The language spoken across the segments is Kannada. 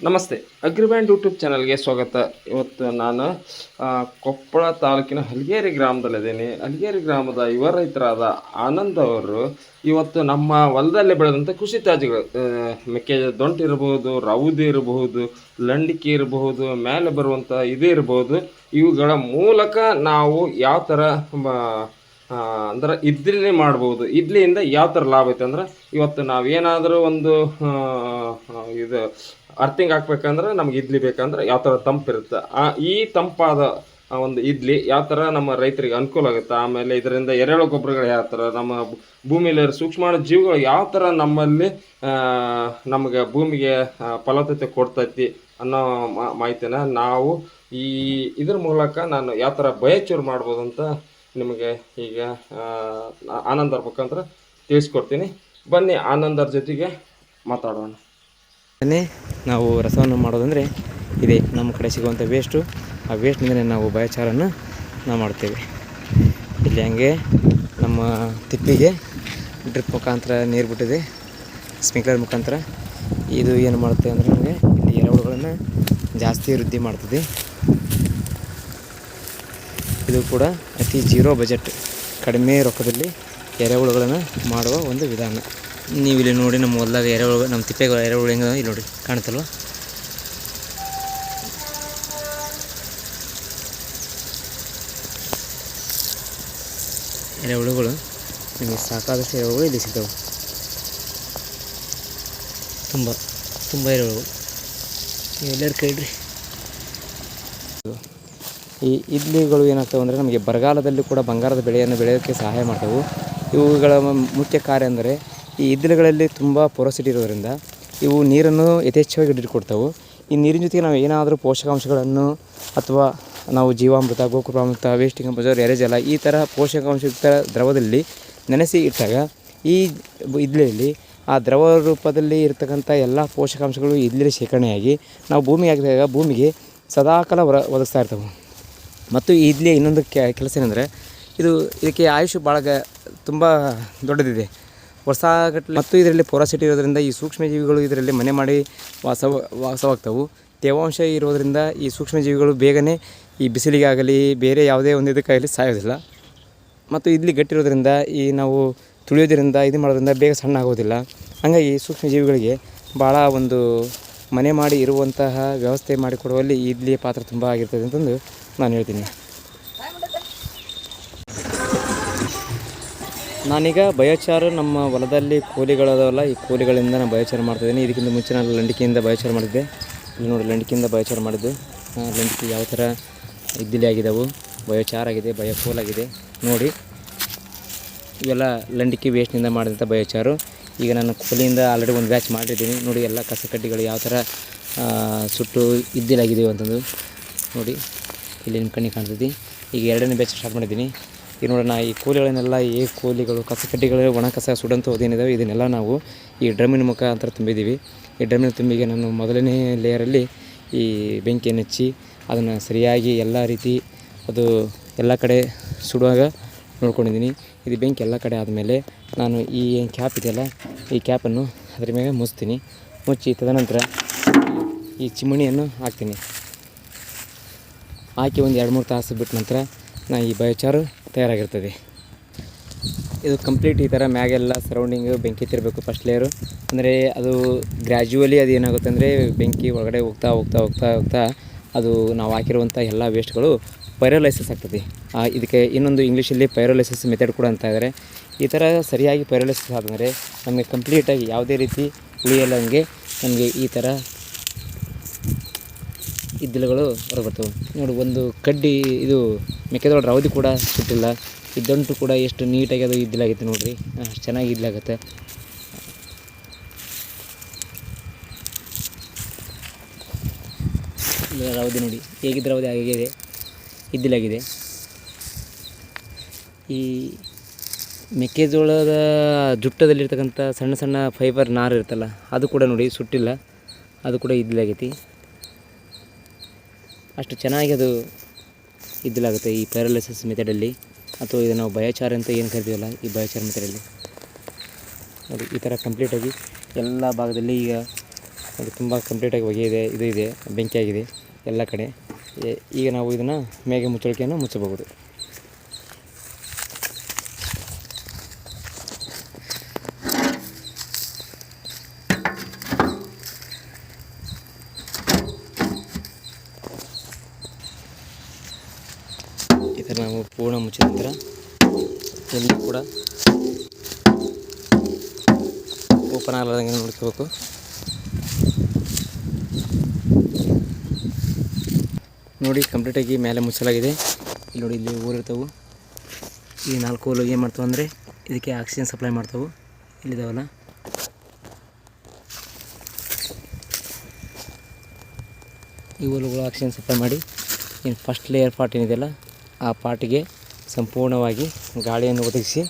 ನಮಸ್ತೆ. ಅಗ್ರಿಬ್ಯಾಂಡ್ ಯೂಟ್ಯೂಬ್ ಚಾನಲ್ಗೆ ಸ್ವಾಗತ. ಇವತ್ತು ನಾನು ಕೊಪ್ಪಳ ತಾಲೂಕಿನ ಹಲಗೇರಿ ಗ್ರಾಮದಲ್ಲಿದ್ದೀನಿ. ಹಲಗೇರಿ ಗ್ರಾಮದ ಯುವ ರೈತರಾದ ಆನಂದ್ ಅವರು ಇವತ್ತು ನಮ್ಮ ಹೊಲದಲ್ಲಿ ಬೆಳೆದಂಥ ಕೃಷಿ ತ್ಯಾಜ್ಯಗಳು ಮೆಕ್ಕೆ ದೊಂಟು ಇರಬಹುದು, ರೌದಿ ಇರಬಹುದು, ಲಂಡಿಕೆ ಇರಬಹುದು ಮೇಲೆ ಬರುವಂಥ ಇದು ಇರಬಹುದು. ಇವುಗಳ ಮೂಲಕ ನಾವು ಯಾವ ಥರ ಅಂದ್ರೆ ಇದ್ರೇ ಮಾಡ್ಬೋದು. ಇಡ್ಲಿಯಿಂದ ಯಾವ ಥರ ಲಾಭ ಐತೆ ಅಂದ್ರೆ ಇವತ್ತು ನಾವೇನಾದರೂ ಒಂದು ಇದು ಅರ್ಥಿಂಗ್ ಹಾಕ್ಬೇಕಂದ್ರೆ ನಮ್ಗೆ ಇಡ್ಲಿ ಬೇಕಂದ್ರೆ ಯಾವ ಥರ ತಂಪಿರುತ್ತೆ ಆ, ಈ ತಂಪಾದ ಒಂದು ಇಡ್ಲಿ ಯಾವ ಥರ ನಮ್ಮ ರೈತರಿಗೆ ಅನುಕೂಲ ಆಗುತ್ತೆ. ಆಮೇಲೆ ಇದರಿಂದ ಎರೆಹುಳು ಗೊಬ್ಬರಗಳು ಯಾವ ಥರ ನಮ್ಮ ಭೂಮಿಯಲ್ಲಿ ಸೂಕ್ಷ್ಮ ಜೀವಿಗಳು ಯಾವ ಥರ ನಮ್ಮಲ್ಲಿ ನಮಗೆ ಭೂಮಿಗೆ ಫಲವತ್ತತೆ ಕೊಡ್ತೈತಿ ಅನ್ನೋ ಮಾಹಿತಿನ ನಾವು ಈ ಇದ್ರ ಮೂಲಕ ನಾನು ಯಾವ ಥರ ಬಯಚೂರು ಮಾಡ್ಬೋದು ಅಂತ ನಿಮಗೆ ಈಗ ಆನಂದ್ ಆನಂದರ ಮುಖಾಂತರ ತಿಳಿಸ್ಕೊಡ್ತೀನಿ. ಬನ್ನಿ ಆನಂದರ ಜೊತೆಗೆ ಮಾತಾಡೋಣ. ಬನ್ನಿ, ನಾವು ರಸವನ್ನು ಮಾಡೋದಂದರೆ ಇದೆ, ನಮ್ಮ ಕಡೆ ಸಿಗುವಂಥ ವೇಸ್ಟು ಆ ವೇಸ್ಟ್ನಿಂದಲೇ ನಾವು ಬಯಚಾರನ್ನು ನಾವು ಮಾಡ್ತೇವೆ. ಇಲ್ಲಿ ಹಂಗೆ ನಮ್ಮ ತಿಪ್ಪಿಗೆ ಡ್ರಿಪ್ ಮುಖಾಂತರ ನೀರು ಬಿಟ್ಟಿದೆ. ಸ್ಪ್ರಿಂಕ್ಲರ್ ಮುಖಾಂತರ. ಇದು ಏನು ಮಾಡುತ್ತೆ ಅಂದರೆ ನಮಗೆ ಇಲ್ಲಿ ಎರೆಹುಳುಗಳನ್ನು ಜಾಸ್ತಿ ವೃದ್ಧಿ ಮಾಡ್ತದೆ. ಇದು ಕೂಡ ಅತಿ ಜೀರೋ ಬಜೆಟ್ ಕಡಿಮೆ ರೊಕ್ಕದಲ್ಲಿ ಎರೆಹುಳುಗಳನ್ನು ಮಾಡುವ ಒಂದು ವಿಧಾನ. ನೀವು ಇಲ್ಲಿ ನೋಡಿ ನಮ್ಮ ಹೊಲ್ದಾಗ ಎರೆಹುಳು ನಮ್ಮ ತಿಪ್ಪೆಗಳು ಎರೆಹುಳು ಹೆಂಗೆ ಇಲ್ಲಿ ನೋಡಿ ಕಾಣುತ್ತಲ್ವ ಎರೆಹುಳುಗಳು, ನಿಮಗೆ ಸಾಕಾದಷ್ಟು ಎರೆಹುಳುಗಳು ಇಲ್ಲಿ ಸಿಗ್ತವೆ. ತುಂಬ ತುಂಬ ಎರೆಹುಳುಗಳು. ಎಲ್ಲರೂ ಕೇಳ್ರಿ. ಈ ಇಡ್ಲಿಗಳು ಏನಾಗ್ತವೆ ಅಂದರೆ ನಮಗೆ ಬರಗಾಲದಲ್ಲಿ ಕೂಡ ಬಂಗಾರದ ಬೆಳೆಯನ್ನು ಬೆಳೆಯೋಕ್ಕೆ ಸಹಾಯ ಮಾಡ್ತವೆ. ಇವುಗಳ ಮುಖ್ಯ ಕಾರ್ಯ ಅಂದರೆ ಈ ಇಡ್ಲಿಗಳಲ್ಲಿ ತುಂಬ ಪೊರಸಿಟಿ ಇರೋದರಿಂದ ಇವು ನೀರನ್ನು ಯಥೇಚ್ಛವಾಗಿ ಹಿಡಿದುಕೊಡ್ತವೆ. ಈ ನೀರಿನ ಜೊತೆಗೆ ನಾವು ಏನಾದರೂ ಪೋಷಕಾಂಶಗಳನ್ನು ಅಥವಾ ನಾವು ಜೀವಾಮೃತ ಗೋಕುಪಾಮೃತ ವೇಸ್ಟಿಂಗ್ ಕಂಪೋಸರ್ ಎರೆಜಲ ಈ ಥರ ಪೋಷಕಾಂಶಯುಕ್ತ ದ್ರವದಲ್ಲಿ ನೆನೆಸಿ ಇಟ್ಟಾಗ ಈ ಇದ್ಲಿಯಲ್ಲಿ ಆ ದ್ರವ ರೂಪದಲ್ಲಿ ಇರತಕ್ಕಂಥ ಎಲ್ಲ ಪೋಷಕಾಂಶಗಳು ಇದ್ಲಿ ಶೇಖರಣೆಯಾಗಿ ನಾವು ಭೂಮಿಗೆ ಹಾಕಿದಾಗ ಭೂಮಿಗೆ ಸದಾಕಾಲ ವರ ಒದಗಿಸ್ತಾ ಇರ್ತವೆ. ಮತ್ತು ಇಲ್ಲಿ ಇನ್ನೊಂದು ಕೆಲಸ ಏನಂದರೆ, ಇದು ಇದಕ್ಕೆ ಆಯುಷ್ ಭಾಳ ತುಂಬ ದೊಡ್ಡದಿದೆ. ವರ್ಷಗಟ್ಟಲೆ ಮತ್ತು ಇದರಲ್ಲಿ ಪೊರಾಸಿಟಿ ಇರೋದರಿಂದ ಈ ಸೂಕ್ಷ್ಮಜೀವಿಗಳು ಇದರಲ್ಲಿ ಮನೆ ಮಾಡಿ ವಾಸ, ವಾಸವಾಗ್ತವೆ. ತೇವಾಂಶ ಇರೋದ್ರಿಂದ ಈ ಸೂಕ್ಷ್ಮಜೀವಿಗಳು ಬೇಗನೆ ಈ ಬಿಸಿಲಿಗಾಗಲಿ, ಬೇರೆ ಯಾವುದೇ ಒಂದು ಇದಕ್ಕಾಗಲಿ ಸಾಯೋದಿಲ್ಲ. ಮತ್ತು ಇಲ್ಲಿ ಗಟ್ಟಿರೋದ್ರಿಂದ ಈ ನಾವು ತುಳಿಯೋದ್ರಿಂದ, ಇದು ಮಾಡೋದ್ರಿಂದ ಬೇಗ ಸಣ್ಣ ಆಗೋದಿಲ್ಲ. ಹಾಗಾಗಿ ಸೂಕ್ಷ್ಮಜೀವಿಗಳಿಗೆ ಭಾಳ ಒಂದು ಮನೆ ಮಾಡಿ ಇರುವಂತಹ ವ್ಯವಸ್ಥೆ ಮಾಡಿಕೊಡುವಲ್ಲಿ ಇಲ್ಲಿಯ ಪಾತ್ರ ತುಂಬ ಆಗಿರ್ತದೆ ಅಂತಂದು ನಾನು ಹೇಳ್ತೀನಿ. ನಾನೀಗ ಬಯೋಚಾರ ನಮ್ಮ ಹೊಲದಲ್ಲಿ ಕೋಲಿಗಳದವಲ್ಲ ಈ ಕೂಲಿಗಳಿಂದ ನಾನು ಬಯೋಚಾರ ಮಾಡ್ತಿದ್ದೀನಿ ಇದಕ್ಕಿಂತ ಮುಂಚೆ ನಾನು ಲಂಡಿಕೆಯಿಂದ ಬಯೋಚಾರ ಮಾಡಿದ್ದೆ. ಇಲ್ಲಿ ನೋಡಿ, ಲಂಡಿಕೆಯಿಂದ ಬಯೋಚಾರ ಮಾಡಿದ್ದು. ಲಂಡಿಕೆ ಯಾವ ಥರ ಇದ್ದಿಲಿ ಆಗಿದ್ದಾವೆ ಬಯೋಚಾರ ಆಗಿದೆ ಬಯೋಕೋಲ್ ಆಗಿದೆ. ನೋಡಿ, ಇವೆಲ್ಲ ಲಂಡಿಕೆ ವೇಸ್ಟ್ನಿಂದ ಮಾಡಿದಂಥ ಬಯೋಚಾರು ಈಗ ನಾನು ಕೂಲಿಯಿಂದ ಆಲ್ರೆಡಿ ಒಂದು ಬ್ಯಾಚ್ ಮಾಡಿದ್ದೀನಿ. ನೋಡಿ, ಎಲ್ಲ ಕಸಕಡ್ಡಿಗಳು ಯಾವ ಥರ ಸುಟ್ಟು ಇದ್ದಿಲಾಗಿದೆಯೋ ಅಂತಂದು. ನೋಡಿ. ಇಲ್ಲಿ ನಿಮ್ಮ ಕಣ್ಣಿಗೆ ಕಾಣ್ತೈತಿ ಈಗ ಎರಡನೇ ಬ್ಯಾಚ್ ಸ್ಟಾರ್ಟ್ ಮಾಡಿದ್ದೀನಿ. ಈಗ ನೋಡೋಣ ಈ ಕೋಲಿಗಳನ್ನೆಲ್ಲ, ಈ ಕೋಲಿಗಳು ಕಸ ಕಡ್ಡಿಗಳು ಒಣ ಕಸ ಏನಿದಾವೆ, ಇದನ್ನೆಲ್ಲ ನಾವು ಈ ಡ್ರಮ್ಮಿನ ಮುಖಾಂತರ ತುಂಬಿದ್ದೀವಿ. ಈ ಡ್ರಮ್ಮಿನ ತುಂಬಿಗೆ ನಾನು ಮೊದಲನೇ ಲೇಯರಲ್ಲಿ ಈ ಬೆಂಕಿಯನ್ನು ಹಚ್ಚಿ, ಅದನ್ನು ಸರಿಯಾಗಿ ಎಲ್ಲ ರೀತಿ ಅದು ಎಲ್ಲ ಕಡೆ ಸುಡುವಾಗ ನೋಡ್ಕೊಂಡಿದ್ದೀನಿ. ಇದು ಬೆಂಕಿ ಎಲ್ಲ ಕಡೆ ಆದಮೇಲೆ ನಾನು ಈ ಏನು ಕ್ಯಾಪ್ ಇದೆಯಲ್ಲ, ಈ ಕ್ಯಾಪನ್ನು ಅದ್ರ ಮೇಲೆ ಮುಚ್ತೀನಿ. ಮುಚ್ಚಿ ತದನಂತರ ಈ ಚಿಮಣಿಯನ್ನು ಹಾಕ್ತೀನಿ. ಹಾಕಿ ಒಂದು ಎರಡು ಮೂರು ತಾಸು ಬಿಟ್ಟ ನಂತರ ನಾ ಈ ಬಯೋಚಾರು ತಯಾರಾಗಿರ್ತದೆ. ಇದು ಕಂಪ್ಲೀಟ್ ಈ ಥರ ಮ್ಯಾಗೆಲ್ಲ ಸರೌಂಡಿಂಗು ಬೆಂಕಿ ತಿರಬೇಕು ಫಸ್ಟ್ ಲೇಯರು ಅಂದರೆ ಅದು ಗ್ರ್ಯಾಜುವಲಿ ಅದು ಏನಾಗುತ್ತೆ ಅಂದರೆ ಬೆಂಕಿ ಒಳಗಡೆ ಹೋಗ್ತಾ ಹೋಗ್ತಾ ಹೋಗ್ತಾ ಹೋಗ್ತಾ ಅದು ನಾವು ಹಾಕಿರುವಂಥ ಎಲ್ಲ ವೇಸ್ಟ್ಗಳು ಪೈರೋಲೈಸಿಸ್ ಆಗ್ತದೆ. ಇದಕ್ಕೆ ಇನ್ನೊಂದು ಇಂಗ್ಲೀಷಲ್ಲಿ ಪೈರೋಲೈಸಿಸ್ ಮೆಥಡ್ ಕೂಡ ಅಂತ ಇದ್ದಾರೆ ಈ ಥರ ಸರಿಯಾಗಿ ಪೈರೋಲೈಸಿಸ್ ಆದಮೇಲೆ ನಮಗೆ ಕಂಪ್ಲೀಟಾಗಿ ಯಾವುದೇ ರೀತಿ ಉಳಿಯಲ್ಲಂಗೆ ನಮಗೆ ಈ ಥರ ಇದ್ದಿಲುಗಳು ಹೊರಬರ್ತವೆ ನೋಡಿ, ಒಂದು ಕಡ್ಡಿ ಇದು ಮೆಕ್ಕೆಜೋಳ ರವದಿ ಕೂಡ ಸುಟ್ಟಿಲ್ಲ. ಇದ್ದಂಟು ಕೂಡ ಎಷ್ಟು ನೀಟಾಗಿ ಅದು ಇದ್ದಿಲಾಗೈತೆ ನೋಡ್ರಿ. ಅಷ್ಟು ಚೆನ್ನಾಗಿ ಇದ್ಲಾಗತ್ತೆ ಇಲ್ಲ ರವದಿ ನೋಡಿ, ಹೇಗಿದ್ದ ರವದಿ ಆಗಿದೆ. ಇದ್ದಿಲಾಗಿದೆ ಈ ಮೆಕ್ಕೆಜೋಳದ ಜುಟ್ಟದಲ್ಲಿರ್ತಕ್ಕಂಥ ಸಣ್ಣ ಸಣ್ಣ ಫೈಬರ್ ನಾರು ಇರುತ್ತಲ್ಲ, ಅದು ಕೂಡ ನೋಡಿ ಸುಟ್ಟಿಲ್ಲ. ಅದು ಕೂಡ ಇದ್ದಿಲಾಗೈತಿ ಅಷ್ಟು ಚೆನ್ನಾಗಿ ಅದು ಇದ್ದಲಾಗುತ್ತೆ ಈ ಪ್ಯಾರಾಲಿಸಿಸ್ ಮೆಥಡಲ್ಲಿ ಅಥವಾ ಇದು ನಾವು ಬಯೋಚಾರ ಅಂತ ಏನು ಕರಿತೀವಲ್ಲ, ಈ ಬಯೋಚಾರ ಮೆಥಡಲ್ಲಿ ನೋಡಿ ಈ ಥರ ಕಂಪ್ಲೀಟಾಗಿ ಎಲ್ಲ ಭಾಗದಲ್ಲಿ ಈಗ ಅದು ತುಂಬ ಕಂಪ್ಲೀಟಾಗಿ ಹೊಗೆ ಇದೆ ಇದು ಇದೆ, ಬೆಂಕಿ ಆಗಿದೆ, ಎಲ್ಲ ಕಡೆ. ಈಗ ನಾವು ಇದನ್ನು ಮೇಗೆ ಮುಚ್ಚಳಿಕೆಯನ್ನು ಮುಚ್ಚಬಹುದು ಈ ಥರ ನಾವು ಪೂರ್ಣ ಎಲ್ಲೂ ಕೂಡ ಓಪನ್ ಆಗಲಾರ್ದಂಗೆ ನೋಡ್ಕೋಬೇಕು. ನೋಡಿ ಕಂಪ್ಲೀಟಾಗಿ ಮೇಲೆ ಮುಚ್ಚಲಾಗಿದೆ. ಇಲ್ಲಿ ನೋಡಿ, ಇಲ್ಲಿ ಊರಿರ್ತಾವೆ ಈ ನಾಲ್ಕು ಹೋಲು ಏನು ಮಾಡ್ತವೆ ಅಂದರೆ, ಇದಕ್ಕೆ ಆಕ್ಸಿಜನ್ ಸಪ್ಲೈ ಮಾಡ್ತಾವೆ. ಇಲ್ಲಿದ್ದಾವಲ್ಲ ಈ ಹೋಲುಗಳು ಆಕ್ಸಿಜನ್ ಸಪ್ಲೈ ಮಾಡಿ ಏನು ಫಸ್ಟ್ ಲೇಯರ್ ಪಾರ್ಟ್ ಏನಿದೆಯಲ್ಲ, ಆ ಪಾರ್ಟಿಗೆ ಸಂಪೂರ್ಣವಾಗಿ ಗಾಳಿಯನ್ನು ಒದಗಿಸಿ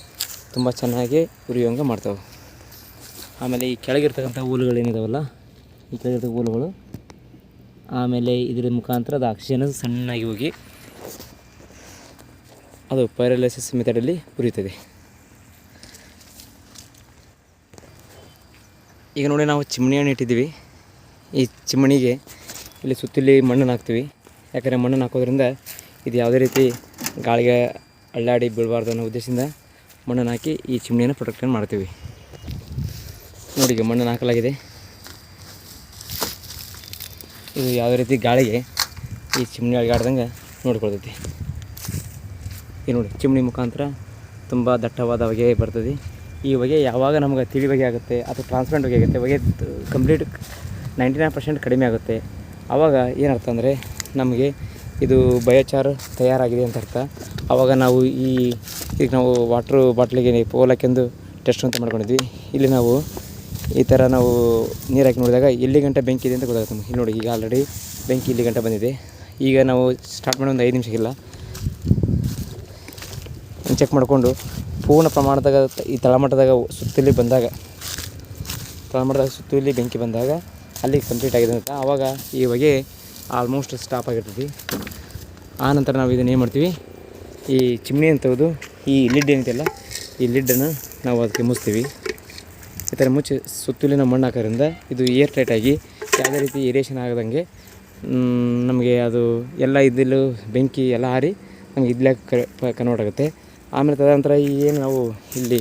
ತುಂಬ ಚೆನ್ನಾಗಿ ಉರಿಯುವಂಗೆ ಮಾಡ್ತವೆ. ಆಮೇಲೆ ಈ ಕೆಳಗಿರ್ತಕ್ಕಂಥ ಹೂಲುಗಳೇನಿದಾವಲ್ಲ ಈ ಕೆಳಗಿರ್ತಕ್ಕ ಹೂಲುಗಳು, ಆಮೇಲೆ ಇದರ ಮುಖಾಂತರ ಅದು ಆಕ್ಸಿಜನ್ ಸಣ್ಣಾಗಿ ಹೋಗಿ ಅದು ಪೈರಲೈಸಿಸ್ ಮೆಥಡಲ್ಲಿ ಉರಿಯುತ್ತದೆ ಈಗ ನೋಡಿ ನಾವು ಚಿಮಣಿಯನ್ನು ಇಟ್ಟಿದ್ದೀವಿ. ಈ ಚಿಮಣಿಗೆ ಇಲ್ಲಿ ಸುತ್ತಲಿ ಮಣ್ಣನ್ನು ಹಾಕ್ತೀವಿ. ಯಾಕಂದರೆ ಮಣ್ಣನ್ನು ಹಾಕೋದ್ರಿಂದ ಇದು ಯಾವುದೇ ರೀತಿ ಗಾಳಿಗೆ ಅಳ್ಳಾಡಿ ಬೀಳಬಾರ್ದು ಅನ್ನೋ ಉದ್ದೇಶದಿಂದ ಮಣ್ಣನ್ನು ಹಾಕಿ ಈ ಚಿಮಣಿಯನ್ನು ಪ್ರೊಟೆಕ್ಷನ್ ಮಾಡ್ತೀವಿ. ನೋಡಿ ಈಗ ಮಣ್ಣನ್ನು ಹಾಕಲಾಗಿದೆ. ಇದು ಯಾವುದೇ ರೀತಿ ಗಾಳಿಗೆ ಈ ಚಿಮಣಿ ಅಳಗಾಡ್ದಂಗೆ ನೋಡ್ಕೊಳ್ತೈತಿ. ಈ ನೋಡಿ ಚಿಮಣಿ ಮುಖಾಂತರ ತುಂಬ ದಟ್ಟವಾದ ಹೊಗೆ ಬರ್ತದೆ ಈ ಹೊಗೆ ಯಾವಾಗ ನಮ್ಗೆ ತಿಳಿ ಹೊಗೆ ಆಗುತ್ತೆ ಅಥವಾ ಟ್ರಾನ್ಸ್ಪರೆಂಟ್ ಹೊಗೆ ಆಗುತ್ತೆ, ಹೊಗೆ ಕಂಪ್ಲೀಟ್ ನೈಂಟಿ ನೈನ್ ಪರ್ಸೆಂಟ್ ಕಡಿಮೆ ಆಗುತ್ತೆ. ಆವಾಗ ಏನರ್ಥ ಅಂದರೆ ನಮಗೆ ಇದು ಬಯೋಚಾರ್ ತಯಾರಾಗಿದೆ ಅಂತ ಅರ್ಥ. ಆವಾಗ ನಾವು ಈ, ಈಗ ನಾವು ವಾಟ್ರು ಬಾಟ್ಲಿಗೆ ಪೋಲಾಕೆಂದು ಟೆಸ್ಟ್ ಅಂತ ಮಾಡ್ಕೊಂಡಿದ್ವಿ. ಇಲ್ಲಿ ನಾವು ಈ ಥರ ನಾವು ನೀರು ಹಾಕಿ ನೋಡಿದಾಗ ಎಲ್ಲಿ ಗಂಟೆ ಬೆಂಕಿ ಇದೆ ಅಂತ ಗೊತ್ತಾಗುತ್ತೆ ಇಲ್ಲಿ ನೋಡಿ, ಈಗ ಆಲ್ರೆಡಿ ಬೆಂಕಿ ಇಲ್ಲಿ ಗಂಟೆ ಬಂದಿದೆ. ಈಗ ನಾವು ಸ್ಟಾರ್ಟ್ ಮಾಡಿ ಒಂದು ಐದು ನಿಮಿಷಕ್ಕಿಲ್ಲ ಚೆಕ್ ಮಾಡಿಕೊಂಡು ಪೂರ್ಣ ಪ್ರಮಾಣದಾಗ ಈ ತಳಮಟ್ಟದಾಗ ಸುತ್ತಲಿ ಬಂದಾಗ, ತಳಮಟ್ಟದಾಗ ಸುತ್ತಲಿ ಬೆಂಕಿ ಬಂದಾಗ ಅಲ್ಲಿ ಕಂಪ್ಲೀಟ್ ಆಗಿದೆ ಅಂತ ಆವಾಗ ಈ ಹೊಗೆ ಆಲ್ಮೋಸ್ಟ್ ಸ್ಟಾಪ್ ಆಗಿರ್ತೈತಿ. ಆನಂತರ ನಂತರ ನಾವು ಇದನ್ನು ಏನು ಮಾಡ್ತೀವಿ? ಈ ಚಿಮ್ನಿ ಅಂತ ತೆಗೆದು ಈ ಲಿಡ್ ಏನಿದೆಯಲ್ಲ, ಈ ಲಿಡ್ಡನ್ನು ನಾವು ಅದಕ್ಕೆ ಮುಚ್ತೀವಿ. ಈ ಥರ ಮುಚ್ಚಿ ಸುತ್ತಲಿನ ಮಣ್ಣು ಹಾಕೋದ್ರಿಂದ ಇದು ಏರ್ ಟೈಟಾಗಿ ಯಾವುದೇ ರೀತಿ ಏರಿಯೇಷನ್ ಆಗದಂಗೆ ನಮಗೆ ಅದು ಎಲ್ಲ ಇದ್ದಿಲು ಬೆಂಕಿ ಎಲ್ಲ ಹಾರಿ ನಮಗೆ ಇದ್ಲಾಗ ಕನ್ವರ್ಟ್ ಆಗುತ್ತೆ. ಆಮೇಲೆ ತದನಂತರ ಈ ಏನು ನಾವು ಇಲ್ಲಿ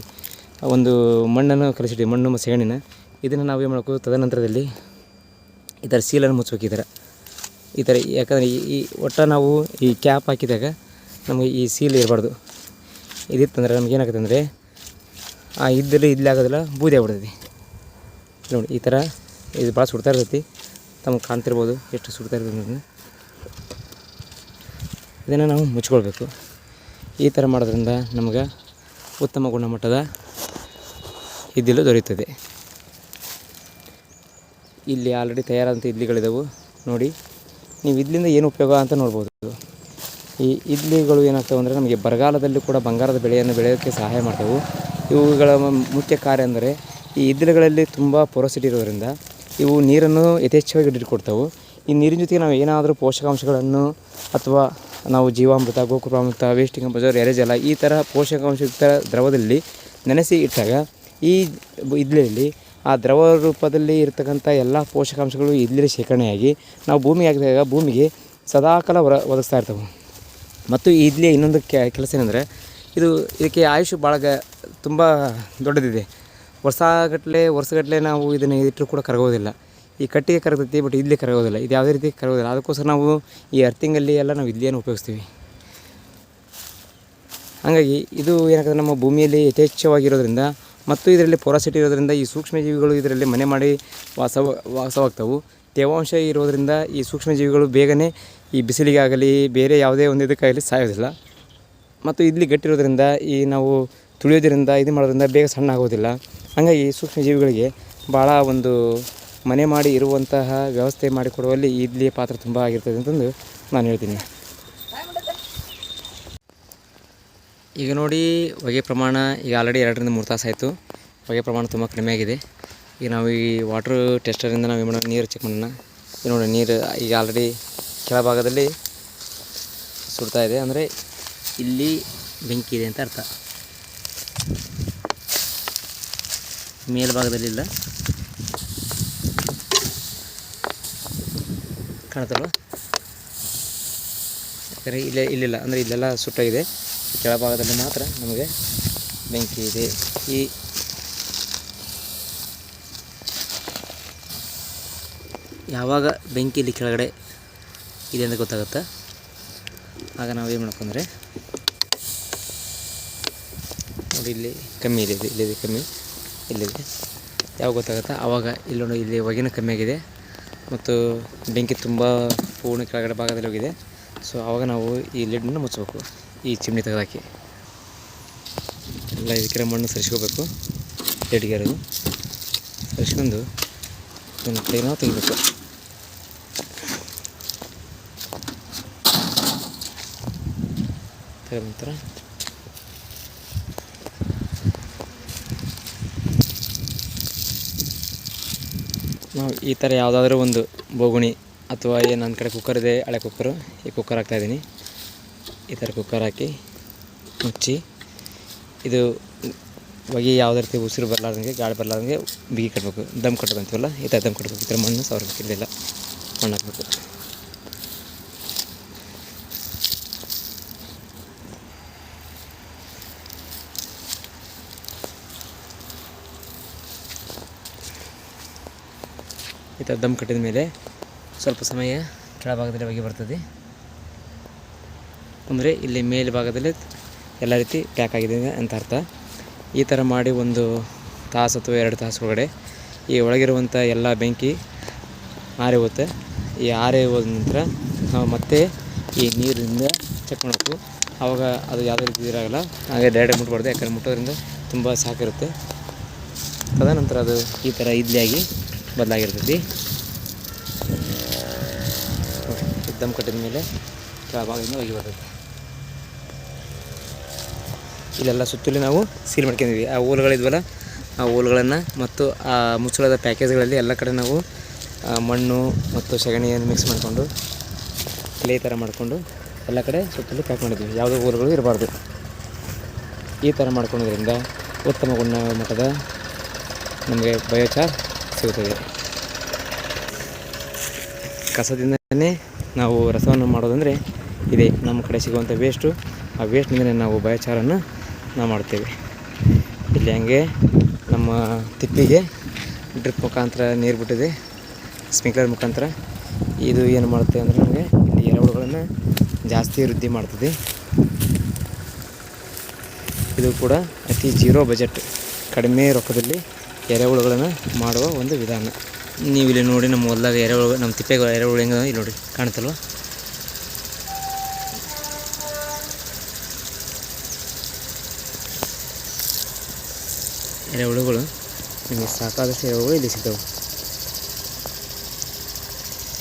ಒಂದು ಮಣ್ಣನ್ನು ಕಲಿಸಿದ್ದೀವಿ, ಮಣ್ಣು ಸೆಗಣಿನ. ಇದನ್ನು ನಾವು ಏನು ಮಾಡಬೇಕು? ತದನಂತರದಲ್ಲಿ ಈ ಥರ ಸೀಲನ್ನು ಮುಚ್ಚಬೇಕು ಈ ಥರ ಈ ಥರ ಯಾಕಂದರೆ ಈ ಒಟ್ಟು ನಾವು ಈ ಕ್ಯಾಪ್ ಹಾಕಿದಾಗ ನಮಗೆ ಈ ಸೀಲ್ ಇರಬಾರ್ದು. ಇದಿತ್ತಂದ್ರೆ ನಮ್ಗೆ ಏನಾಗುತ್ತೆ ಅಂದರೆ, ಆ ಇದ್ದಲ್ಲಿ ಇದ್ಲಿ ಆಗೋದಿಲ್ಲ ಬೂದಿ ಆಗ್ಬಿಡ್ತೈತಿ. ನೋಡಿ, ಈ ಥರ ಇದು ಭಾಳ ಸುಡ್ತಾ ಇರ್ತೈತಿ. ತಮಗೆ ಕಾಣ್ತಿರ್ಬೋದು ಎಷ್ಟು ಸುಡ್ತಾ ಇರ್ತದೆ. ಇದನ್ನು ನಾವು ಮುಚ್ಕೊಳ್ಬೇಕು. ಈ ಥರ ಮಾಡೋದ್ರಿಂದ ನಮ್ಗೆ ಉತ್ತಮ ಗುಣಮಟ್ಟದ ಇದ್ದಿಲು ದೊರೆಯುತ್ತದೆ. ಇಲ್ಲಿ ಆಲ್ರೆಡಿ ತಯಾರಾದಂಥ ಇಡ್ಲಿಗಳಿದ್ದಾವೆ ನೋಡಿ, ನೀವು ಇದ್ಲಿಂದ ಏನು ಉಪಯೋಗ ಅಂತ ನೋಡ್ಬೋದು. ಈ ಇಡ್ಲಿಗಳು ಏನಾಗ್ತವೆ ಅಂದರೆ ನಮಗೆ ಬರಗಾಲದಲ್ಲಿ ಕೂಡ ಬಂಗಾರದ ಬೆಳೆಯನ್ನು ಬೆಳೆಯೋಕ್ಕೆ ಸಹಾಯ ಮಾಡ್ತವೆ. ಇವುಗಳ ಮುಖ್ಯ ಕಾರ್ಯ ಅಂದರೆ ಈ ಇದ್ಲಿಗಳಲ್ಲಿ ತುಂಬ ಪೊರಸಿಟಿ ಇರೋದ್ರಿಂದ ಇವು ನೀರನ್ನು ಯಥೇಚ್ಛವಾಗಿ ಹಿಡಿದುಕೊಡ್ತವೆ. ಈ ನೀರಿನ ಜೊತೆಗೆ ನಾವು ಏನಾದರೂ ಪೋಷಕಾಂಶಗಳನ್ನು ಅಥವಾ ನಾವು ಜೀವಾಮೃತ ಗೋಕೃಪಾಮೃತ ವೇಸ್ಟಿಂಗ್ ಅಂಬಜರ್ ಎರೆಜಲ ಈ ಥರ ಪೋಷಕಾಂಶಯುಕ್ತ ದ್ರವದಲ್ಲಿ ನೆನೆಸಿ ಇಟ್ಟಾಗ ಈ ಇದ್ಲಿಯಲ್ಲಿ ಆ ದ್ರವ ರೂಪದಲ್ಲಿ ಇರತಕ್ಕಂಥ ಎಲ್ಲ ಪೋಷಕಾಂಶಗಳು ಇದ್ಲಿ ಶೇಖರಣೆಯಾಗಿ ನಾವು ಭೂಮಿಗೆ ಹಾಕಿದಾಗ ಭೂಮಿಗೆ ಸದಾಕಾಲ ಒದಗಿಸ್ತಾ ಇರ್ತವೆ. ಮತ್ತು ಇಲ್ಲಿ ಇನ್ನೊಂದು ಕೆಲಸ ಏನಂದರೆ, ಇದು ಇದಕ್ಕೆ ಆಯುಷ್ ಭಾಳ ತುಂಬ ದೊಡ್ಡದಿದೆ. ವರ್ಷಗಟ್ಟಲೆ ವರ್ಷಗಟ್ಟಲೆ ನಾವು ಇದನ್ನು ಇಟ್ಟರು ಕೂಡ ಕರಗೋದಿಲ್ಲ. ಈ ಕಟ್ಟಿಗೆ ಕರಗತೈತಿ ಬಟ್ ಇಡ್ಲಿ ಕರಗೋದಿಲ್ಲ. ಇದು ಯಾವುದೇ ರೀತಿ ಕರಗೋದಿಲ್ಲ. ಅದಕ್ಕೋಸ್ಕರ ನಾವು ಈ ಅರ್ಥಿಂಗಲ್ಲಿ ಎಲ್ಲ ನಾವು ಇಡ್ಲಿಯನ್ನು ಉಪಯೋಗಿಸ್ತೀವಿ. ಹಾಗಾಗಿ ಇದು ಏನಾಗ್ತದೆ, ನಮ್ಮ ಭೂಮಿಯಲ್ಲಿ ಯಥೇಚ್ಛವಾಗಿರೋದ್ರಿಂದ ಮತ್ತು ಇದರಲ್ಲಿ ಪೊರಾಸಿಟಿ ಇರೋದರಿಂದ ಈ ಸೂಕ್ಷ್ಮಜೀವಿಗಳು ಇದರಲ್ಲಿ ಮನೆ ಮಾಡಿ ವಾಸ, ವಾಸವಾಗ್ತವೆ. ತೇವಾಂಶ ಇರೋದ್ರಿಂದ ಈ ಸೂಕ್ಷ್ಮಜೀವಿಗಳು ಬೇಗನೆ ಈ ಬಿಸಿಲಿಗೆ ಆಗಲಿ ಬೇರೆ ಯಾವುದೇ ಒಂದು ಇದಕ್ಕಾಗಲಿ ಸಾಯೋದಿಲ್ಲ. ಮತ್ತು ಇಲ್ಲಿ ಗಟ್ಟಿರೋದ್ರಿಂದ ಈ ನಾವು ತುಳಿಯೋದ್ರಿಂದ ಇದು ಮಾಡೋದ್ರಿಂದ ಬೇಗ ಸಣ್ಣ ಆಗೋದಿಲ್ಲ. ಹಾಗಾಗಿ ಸೂಕ್ಷ್ಮಜೀವಿಗಳಿಗೆ ಭಾಳ ಒಂದು ಮನೆ ಮಾಡಿ ಇರುವಂತಹ ವ್ಯವಸ್ಥೆ ಮಾಡಿಕೊಡುವಲ್ಲಿ ಇಲ್ಲಿಯ ಪಾತ್ರ ತುಂಬ ಆಗಿರ್ತದೆ ಅಂತಂದು ನಾನು ಹೇಳ್ತೀನಿ. ಈಗ ನೋಡಿ ಹೊಗೆ ಪ್ರಮಾಣ ಈಗ ಆಲ್ರೆಡಿ ಎರಡರಿಂದ ಮೂರು ತಾಸು ಆಯಿತು. ಹೊಗೆ ಪ್ರಮಾಣ ತುಂಬ ಕಡಿಮೆ ಆಗಿದೆ. ಈಗ ನಾವು ಈ ವಾಟ್ರ್ ಟೆಸ್ಟರಿಂದ ನಾವು ಏನು ನೀರು ಚೆಕ್ ಮಾಡೋಣ. ಈಗ ನೋಡಿ ನೀರು ಈಗ ಆಲ್ರೆಡಿ ಕೆಳಭಾಗದಲ್ಲಿ ಸುಡ್ತಾ ಇದೆ. ಅಂದರೆ ಇಲ್ಲಿ ಬೆಂಕಿ ಇದೆ ಅಂತ ಅರ್ಥ. ಮೇಲ್ಭಾಗದಲ್ಲಿ ಇಲ್ಲ. ಕಾಣುತ್ತಲ್ವ ಯಾಕಂದರೆ ಇಲ್ಲೇ, ಇಲ್ಲಿಲ್ಲ. ಅಂದರೆ ಇಲ್ಲೆಲ್ಲ ಸುಟ್ಟಾಗಿದೆ. ಕೆಳಭಾಗದಲ್ಲಿ ಮಾತ್ರ ನಮಗೆ ಬೆಂಕಿ ಇದೆ. ಈ ಯಾವಾಗ ಬೆಂಕಿ ಇಲ್ಲಿ ಕೆಳಗಡೆ ಇದೆ ಅಂತ ಗೊತ್ತಾಗುತ್ತೆ? ಆಗ ನಾವು ಏನು ಮಾಡ್ಕೊಂಡ್ರೆ, ನೋಡಿ ಇಲ್ಲಿ ಕಮ್ಮಿ ಇದೆ ಇಲ್ಲಿದೆ ಕಮ್ಮಿ, ಇಲ್ಲಿದೆ. ಯಾವಾಗ ಗೊತ್ತಾಗುತ್ತೆ? ಆವಾಗ ಇಲ್ಲಿ ನೋಡಿ, ಇಲ್ಲಿ ಹೊಗೆನೂ ಕಮ್ಮಿ ಆಗಿದೆ ಮತ್ತು ಬೆಂಕಿ ತುಂಬ ಪೂರ್ಣ ಕೆಳಗಡೆ ಭಾಗದಲ್ಲಿ ಹೋಗಿದೆ. ಸೊ ಆವಾಗ ನಾವು ಈ ಲಿಡ್ನ ಮುಚ್ಚಬೇಕು, ಈ ಚಿಮ್ಣಿ ತೆಗೆದಾಕಿ. ಎಲ್ಲ ಇದಕ್ಕೆ ಮಣ್ಣು ಸರಿಸ್ಕೋಬೇಕು ಲಿಡ್ಗೆ ಇರೋದು ಸರಿಸ್ಕೊಂಡು ಇದನ್ನು ಕ್ಲೀನಾಗಿ ತೆಗಿಬೇಕು. ನಂತರ ನಾವು ಈ ಥರ ಯಾವುದಾದ್ರೂ ಒಂದು ಬೋಗುಣಿ ಅಥವಾ ಏನು ನನ್ನ ಕಡೆ ಕುಕ್ಕರ್ ಇದೆ, ಹಳೆ ಕುಕ್ಕರು ಈ ಕುಕ್ಕರ್ ಹಾಕ್ತಾಯಿದ್ದೀನಿ ಈ ಥರ ಕುಕ್ಕರ್ ಹಾಕಿ ಮುಚ್ಚಿ, ಇದು ಹೊಗೆ ಯಾವುದೇ ರೀತಿ ಉಸಿರು ಬರಲಾರ್ದಂಗೆ, ಗಾಳಿ ಬರಲಾರ್ದಂಗೆ ಬಿಗಿ ಕಟ್ಟಬೇಕು ದಮ್ ಕಟ್ಟೋದಂತೀವಲ್ಲ ಈ ಥರ ದಮ್ ಕಟ್ಟಬೇಕು ಈ ಥರ ಮಣ್ಣು ಸಾವಿರ ಬೇಕಿರಲಿಲ್ಲ ಮಣ್ಣು ಹಾಕಬೇಕು. ಈ ಥರ ದಮ್ ಕಟ್ಟಿದ ಮೇಲೆ ಸ್ವಲ್ಪ ಸಮಯ ಕೆಳಭಾಗದಲ್ಲಿ ಹೋಗಿ ಬರ್ತದೆ. ಅಂದರೆ ಇಲ್ಲಿ ಮೇಲ್ಭಾಗದಲ್ಲಿ ಎಲ್ಲ ರೀತಿ ಪ್ಯಾಕ್ ಆಗಿದೆ ಅಂತ ಅರ್ಥ. ಈ ಥರ ಮಾಡಿ ಒಂದು ತಾಸು ಅಥವಾ ಎರಡು ತಾಸು ಒಳಗಡೆ ಈ ಒಳಗಿರುವಂಥ ಎಲ್ಲ ಬೆಂಕಿ ಆರಿ ಹೋಗುತ್ತೆ ಈ ಆರೆ ಹೋದ ನಂತರ ನಾವು ಮತ್ತೆ ಈ ನೀರಿನಿಂದ ಚೆಕ್ ಮಾಡಬೇಕು ಆವಾಗ ಅದು ಯಾವುದೇ ರೀತಿ ಇದಾಗಲ್ಲ, ಹಾಗೆ ಡೈರೆಕ್ಟ್ ಮುಟ್ಬಾರ್ದು, ಯಾಕಂದರೆ ಮುಟ್ಟೋದ್ರಿಂದ ತುಂಬ ಸಾಕಿರುತ್ತೆ. ತದನಂತರ ಅದು ಈ ಥರ ಇಡ್ಲಿಯಾಗಿ ಬದಲಾಗಿರ್ತೈತಿ. ದಮ್ ಕಟ್ಟಿದ ಮೇಲೆ ಕೆಳಭಾಗದಿಂದ ಹೋಗಿ ಬರ್ತೈತಿ. ಇಲ್ಲೆಲ್ಲ ಸುತ್ತಲೂ ನಾವು ಸೀಲ್ ಮಾಡ್ಕೊಂಡಿದ್ವಿ ಆ ಹೋಲ್ಗಳಿದ್ವಲ್ಲ ಆ ಹೋಲ್ಗಳನ್ನು ಮತ್ತು ಆ ಮುಚ್ಚಳದ ಪ್ಯಾಕೇಜ್ಗಳಲ್ಲಿ ಎಲ್ಲ ಕಡೆ ನಾವು ಮಣ್ಣು ಮತ್ತು ಸಗಣಿಯನ್ನು ಮಿಕ್ಸ್ ಮಾಡಿಕೊಂಡು ಕ್ಲೇ ಥರ ಮಾಡಿಕೊಂಡು ಎಲ್ಲ ಕಡೆ ಸುತ್ತಲೂ ಪ್ಯಾಕ್ ಮಾಡಿದ್ವಿ ಯಾವುದೇ ಹೋಲ್ಗಳು ಇರಬಾರ್ದು. ಈ ಥರ ಮಾಡ್ಕೊಳೋದ್ರಿಂದ ಉತ್ತಮ ಗುಣಮಟ್ಟದ ನಮಗೆ ಬಯೋಚಾರ್ ಸಿಗುತ್ತದೆ ಕಸದಿಂದಲೇ ನಾವು ರಸವನ್ನು ಮಾಡೋದಂದರೆ ಇದೆ. ನಮ್ಮ ಕಡೆ ಸಿಗುವಂಥ ವೇಸ್ಟು ಆ ವೇಸ್ಟ್ನಿಂದಲೇ ನಾವು ಬಯಚಾರನ್ನು ನಾವು ಮಾಡ್ತೇವೆ. ಇಲ್ಲಿ ಹಂಗೆ ನಮ್ಮ ತಿಪ್ಪಿಗೆ ಡ್ರಿಪ್ ಮುಖಾಂತರ ನೀರು ಬಿಟ್ಟಿದೆ. ಸ್ಪ್ರಿಂಕ್ಲರ್ ಮುಖಾಂತರ. ಇದು ಏನು ಮಾಡುತ್ತೆ ಅಂದರೆ ನಮಗೆ ಇಲ್ಲಿ ಎರೆಹುಳುಗಳನ್ನು ಜಾಸ್ತಿ ವೃದ್ಧಿ ಮಾಡ್ತದೆ. ಇದು ಕೂಡ ಅತಿ ಜೀರೋ ಬಜೆಟ್ ಕಡಿಮೆ ರೊಕ್ಕದಲ್ಲಿ ಎರೆಹುಳುಗಳನ್ನು ಮಾಡುವ ಒಂದು ವಿಧಾನ. ನೀವು ಇಲ್ಲಿ ನೋಡಿ ನಮ್ಮ ಹೊಲ್ದಾಗ ಎರೆಹುಳು, ನಮ್ಮ ತಿಪ್ಪೆಗಳು ಎರೆಹುಳು ಹೆಂಗೆ ಇಲ್ಲಿ ನೋಡಿ, ಕಾಣುತ್ತಲ್ವ? ಎರೆಹುಳುಗಳು, ನಿಮಗೆ ಸಾಕಾದಷ್ಟು ಎರೆಹುಳುಗಳು ಇಲ್ಲಿ ಸಿಗ್ತವೆ.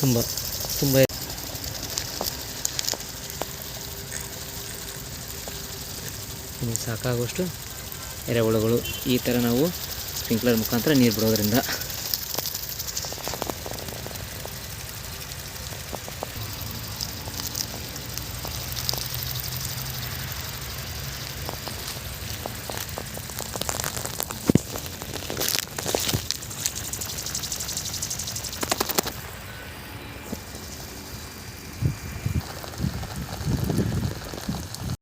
ತುಂಬ ತುಂಬ ನಿಮಗೆ ಸಾಕಾಗುವಷ್ಟು ಎರೆಹುಳುಗಳು. ಈ ಥರ ನಾವು ಸ್ಪ್ರಿಂಕ್ಲರ್ ಮುಖಾಂತರ ನೀರು ಬಿಡೋದ್ರಿಂದ